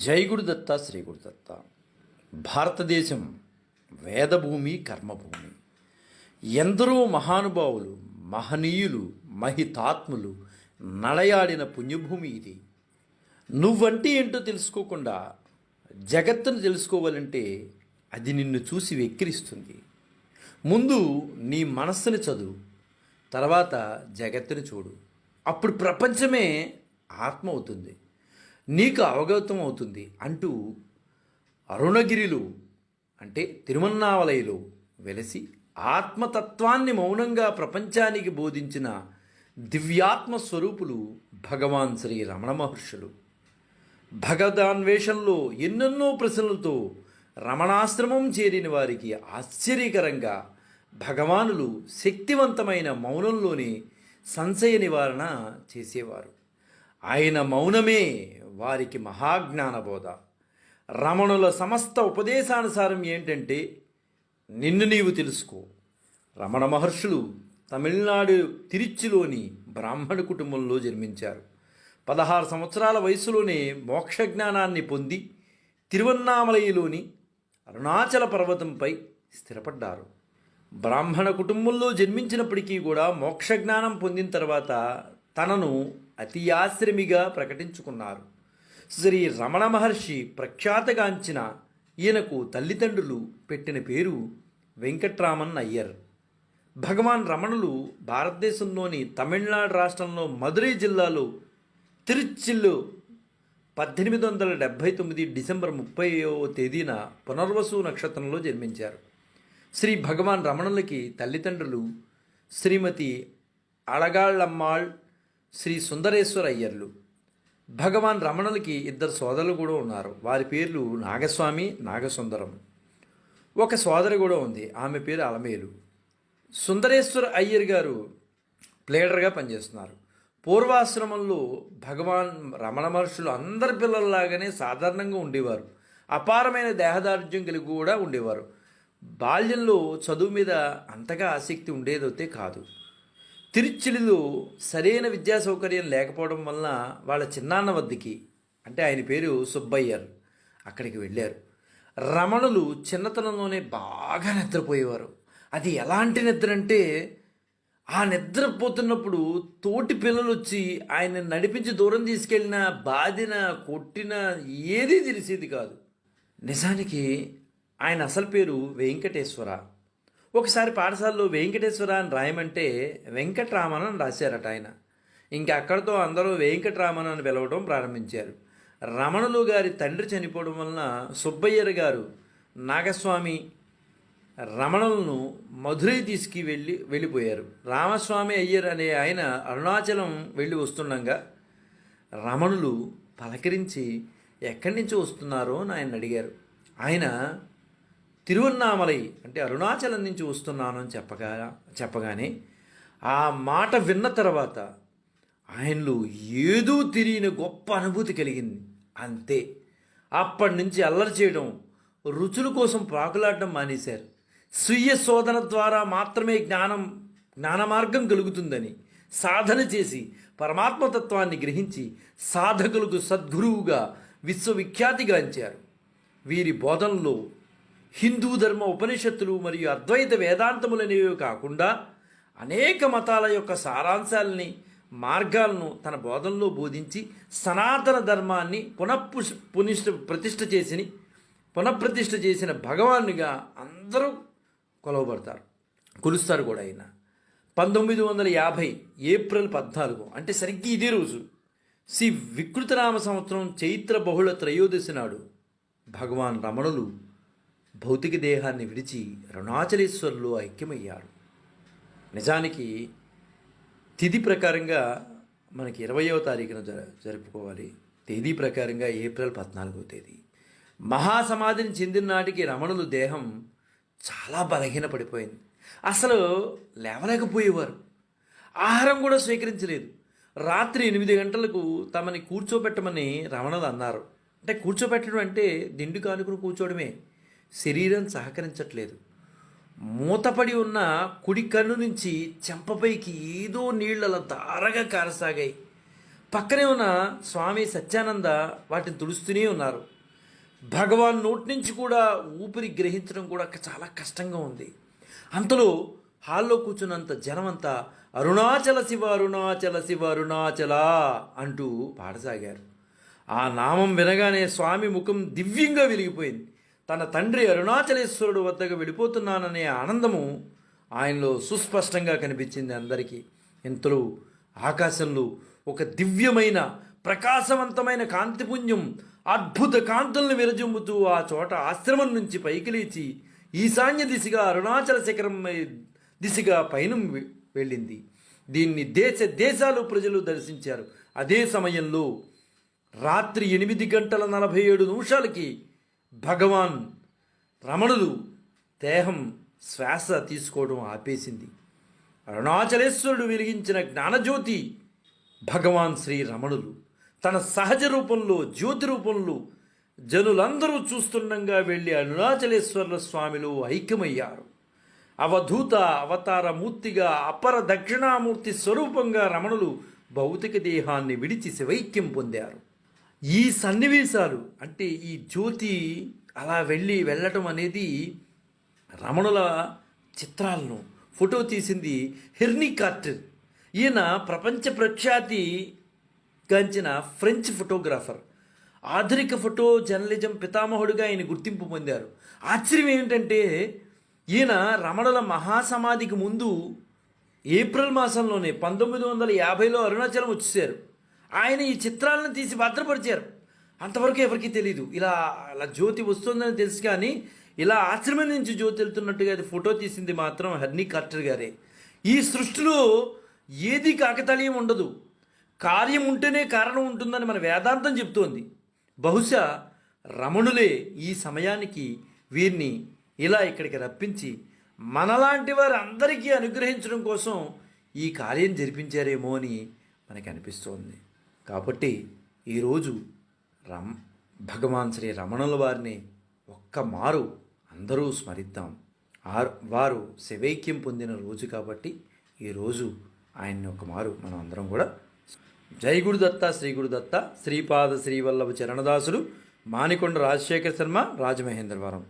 జై గురుదత్త శ్రీ గురుదత్త భారతదేశం వేదభూమి కర్మభూమి. ఎందరో మహానుభావులు మహనీయులు మహితాత్ములు నడయాడిన పుణ్యభూమి ఇది. నువ్వంటే ఏంటో తెలుసుకోకుండా జగత్తును తెలుసుకోవాలంటే అది నిన్ను చూసి వెక్కిరిస్తుంది. ముందు నీ మనస్సుని చదువు తర్వాత జగత్తుని చూడు. అప్పుడు ప్రపంచమే ఆత్మ అవుతుంది. నీకు అవగతం అవుతుంది అంటూ అరుణగిరిలు అంటే తిరుమన్నావలయలో వెలసి ఆత్మతత్వాన్ని మౌనంగా ప్రపంచానికి బోధించిన దివ్యాత్మ స్వరూపులు భగవాన్ శ్రీ రమణ మహర్షులు. భగవదాన్వేషణలో ఎన్నెన్నో ప్రశ్నలతో రమణాశ్రమం చేరిన వారికి ఆశ్చర్యకరంగా భగవానులు శక్తివంతమైన మౌనంలోనే సంశయ నివారణ చేసేవారు. ఆయన మౌనమే వారికి మహాజ్ఞానబోధ. రమణుల సమస్త ఉపదేశానుసారం ఏంటంటే నిన్ను నీవు తెలుసుకో. రమణ మహర్షులు తమిళనాడు తిరుచిలోని బ్రాహ్మణ కుటుంబంలో జన్మించారు. పదహారు సంవత్సరాల వయసులోనే మోక్ష జ్ఞానాన్ని పొంది తిరువన్నామలయిలోని అరుణాచల పర్వతంపై స్థిరపడ్డారు. బ్రాహ్మణ కుటుంబంలో జన్మించినప్పటికీ కూడా మోక్ష జ్ఞానం పొందిన తర్వాత తనను అతియాశ్రమిగా ప్రకటించుకున్నారు. శ్రీ రమణ మహర్షి ప్రఖ్యాతగాంచిన ఈయనకు తల్లిదండ్రులు పెట్టిన పేరు వెంకట్రామన్ అయ్యర్ భగవాన్ రమణులు భారతదేశంలోని తమిళనాడు రాష్ట్రంలో మదురై జిల్లాలో తిరుచిల్లో పద్దెనిమిది వందల డెబ్భై తొమ్మిది డిసెంబర్ ముప్పైవ తేదీన పునర్వసు నక్షత్రంలో జన్మించారు. శ్రీ భగవాన్ రమణులకి తల్లిదండ్రులు శ్రీమతి అళగాళ్ళమ్మాళ్ శ్రీ సుందరేశ్వర అయ్యర్లు భగవాన్ రమణులకి ఇద్దరు సోదరులు కూడా ఉన్నారు. వారి పేర్లు నాగస్వామి నాగసుందరం. ఒక సోదరి కూడా ఉంది. ఆమె పేరు అలమేలు. సుందరేశ్వర అయ్యర్ గారు ప్లేడర్గా పనిచేస్తున్నారు. పూర్వాశ్రమంలో భగవాన్ రమణ మహర్షులు అందరి పిల్లల్లాగానే సాధారణంగా ఉండేవారు. అపారమైన దేహదార్ఢ్యం కలిగి కూడా ఉండేవారు. బాల్యంలో చదువు మీద అంతగా ఆసక్తి ఉండేదైతే కాదు. తిరుచిలిలో సరైన విద్యా సౌకర్యం లేకపోవడం వలన వాళ్ళ చిన్నాన్న వద్దకి అంటే ఆయన పేరు సుబ్బయ్యర్ అక్కడికి వెళ్ళారు. రమణులు చిన్నతనంలోనే బాగా నిద్రపోయేవారు. అది ఎలాంటి నిద్ర అంటే ఆ నిద్రపోతున్నప్పుడు తోటి పిల్లలు వచ్చి ఆయన నడిపించి దూరం తీసుకెళ్ళిన బాధిన కొట్టిన ఏదీ తెలిసేది కాదు. నిజానికి ఆయన అసలు పేరు వెంకటేశ్వర. ఒకసారి పాఠశాలలో వెంకటేశ్వర అని రాయమంటే వెంకట్రామన్ అని రాశారట ఆయన. ఇంకా అక్కడితో అందరూ వెంకట్రామన్ అని పిలవడం ప్రారంభించారు. రమణులు గారి తండ్రి చనిపోవడం వలన సుబ్బయ్యర్ గారు నాగస్వామి రమణులను మధురై తీసుకు వెళ్ళి వెళ్ళిపోయారు. రామస్వామి అయ్యర్ అనే ఆయన అరుణాచలం వెళ్ళి వస్తుండగా రమణులు పలకరించి ఎక్కడి నుంచి వస్తున్నారో? అని ఆయన అడిగారు. ఆయన తిరువన్నామలై అంటే అరుణాచలం నుంచి వస్తున్నాను అని చెప్పగా చెప్పగానే ఆ మాట విన్న తర్వాత ఆయనలో ఏదో తెలియని గొప్ప అనుభూతి కలిగింది. అంతే. అప్పటి నుంచి అల్లరి చేయడం రుచుల కోసం పాకులాడడం మానేశారు. స్వీయ శోధన ద్వారా మాత్రమే జ్ఞానం జ్ఞాన మార్గం కలుగుతుందని సాధన చేసి పరమాత్మతత్వాన్ని గ్రహించి సాధకులకు సద్గురువుగా విశ్వవిఖ్యాతిగాంచారు. వీరి బోధనలో హిందూ ధర్మ ఉపనిషత్తులు మరియు అద్వైత వేదాంతములనేవి కాకుండా అనేక మతాల యొక్క సారాంశాలని మార్గాలను తన బోధనలో బోధించి సనాతన ధర్మాన్ని పునఃపు పునిష్ట ప్రతిష్ఠ చేసిన పునఃప్రతిష్ఠ చేసిన భగవానుగా అందరూ కొలవబడతారు. కొలుస్తారు కూడా ఆయన పంతొమ్మిది వందల యాభై ఏప్రిల్ పద్నాలుగు అంటే సరిగ్గా ఇదే రోజు శ్రీ వికృతనామ సంవత్సరం చైత్ర బహుళ త్రయోదశి నాడు భగవాన్ రమణులు భౌతిక దేహాన్ని విడిచి అరుణాచలేశ్వరులో ఐక్యమయ్యారు. నిజానికి తిథి ప్రకారంగా మనకి ఇరవయవ తారీఖున జ జరుపుకోవాలి. తేదీ ప్రకారంగా ఏప్రిల్ పద్నాలుగో తేదీ. మహాసమాధిని చెందిన నాటికి రమణులు దేహం చాలా బలహీనపడిపోయింది. అసలు లేవలేకపోయేవారు. ఆహారం కూడా స్వీకరించలేదు. రాత్రి ఎనిమిది గంటలకు తమని కూర్చోబెట్టమని రమణులు అన్నారు. అంటే కూర్చోబెట్టడం అంటే దిండు కానుకుని కూర్చోవడమే. శరీరం సహకరించట్లేదు. మూతపడి ఉన్న కుడి కన్ను నుంచి చెంపపైకి ఏదో నీళ్ళల దారగా కారసాగాయి. పక్కనే ఉన్న స్వామి సత్యానంద వాటిని తుడుస్తూనే ఉన్నారు. భగవాన్ నోటి నుంచి కూడా ఊపిరి గ్రహించడం కూడా చాలా కష్టంగా ఉంది. అంతలో హాల్లో కూర్చున్నంత జనమంతా అరుణాచల శివ అరుణాచల శివ అరుణాచల అంటూ పాడసాగారు. ఆ నామం వినగానే స్వామి ముఖం దివ్యంగా వెలిగిపోయింది. తన తండ్రి అరుణాచలేశ్వరుడు వద్దకు వెళ్ళిపోతున్నాననే ఆనందము ఆయనలో సుస్పష్టంగా కనిపించింది అందరికీ. ఇంతలో ఆకాశంలో ఒక దివ్యమైన ప్రకాశవంతమైన కాంతిపుంజం అద్భుత కాంతులను విరజిమ్ముతూ ఆ చోట ఆశ్రమం నుంచి పైకి లేచి ఈశాన్య దిశగా అరుణాచల శిఖరం దిశగా పైన వెళ్ళింది. దీన్ని దేశ దేశాలు ప్రజలు దర్శించారు. అదే సమయంలో రాత్రి ఎనిమిది గంటల నలభై ఏడు నిమిషాలకి భగవాన్ రమణులు దేహం శ్వాస తీసుకోవడం ఆపేసింది. అరుణాచలేశ్వరుడు వెలిగించిన జ్ఞానజ్యోతి భగవాన్ శ్రీ రమణులు. తన సహజ రూపంలో జ్యోతి రూపంలో జనులందరూ చూస్తుండగా వెళ్ళి అరుణాచలేశ్వరుల స్వామిలో ఐక్యమయ్యారు. అవధూత అవతార మూర్తిగా అపర దక్షిణామూర్తి స్వరూపంగా రమణులు భౌతిక దేహాన్ని విడిచి శివైక్యం పొందారు. ఈ సన్నివేశాలు అంటే ఈ జ్యోతి అలా వెళ్ళి వెళ్ళటం అనేది రమణుల చిత్రాలను ఫోటో తీసింది హెర్నీ కార్టర్. ఈయన ప్రపంచ ప్రఖ్యాతి గాంచిన ఫ్రెంచ్ ఫోటోగ్రాఫర్. ఆధునిక ఫోటో జర్నలిజం పితామహుడిగా ఆయన గుర్తింపు పొందారు. ఆశ్చర్యం ఏంటంటే ఈయన రమణుల మహాసమాధికి ముందు ఏప్రిల్ మాసంలోనే పంతొమ్మిది వందల యాభైలో అరుణాచలం వచ్చేసారు ఆయన ఈ చిత్రాలను తీసి భద్రపరిచారు. అంతవరకు ఎవరికీ తెలియదు ఇలా అలా జ్యోతి వస్తుందని తెలుసు కానీ ఇలా ఆశ్రమం నుంచి జ్యోతి వెళ్తున్నట్టుగా అది ఫోటో తీసింది మాత్రం హర్నీ కార్టర్ గారే. ఈ సృష్టిలో ఏది కాకతాళీయం ఉండదు. కార్యం ఉంటేనే కారణం ఉంటుందని మన వేదాంతం చెప్తోంది. బహుశా రమణులే ఈ సమయానికి వీరిని ఇలా ఇక్కడికి రప్పించి మనలాంటి వారి అందరికీ అనుగ్రహించడం కోసం ఈ కార్యం జరిపించారేమో అని మనకి అనిపిస్తోంది. కాబట్టి ఈరోజు రమ్ భగవాన్ శ్రీ రమణుల వారిని ఒక్క మారు అందరూ స్మరిద్దాం. వారు శివైక్యం పొందిన రోజు కాబట్టి ఈరోజు ఆయన్ని ఒక మారు మనం అందరం కూడా జై గురుదత్త శ్రీ గురుదత్త శ్రీపాద శ్రీవల్లభ చరణదాసుడు మానికొండ రాజశేఖర శర్మ రాజమహేంద్రవరం.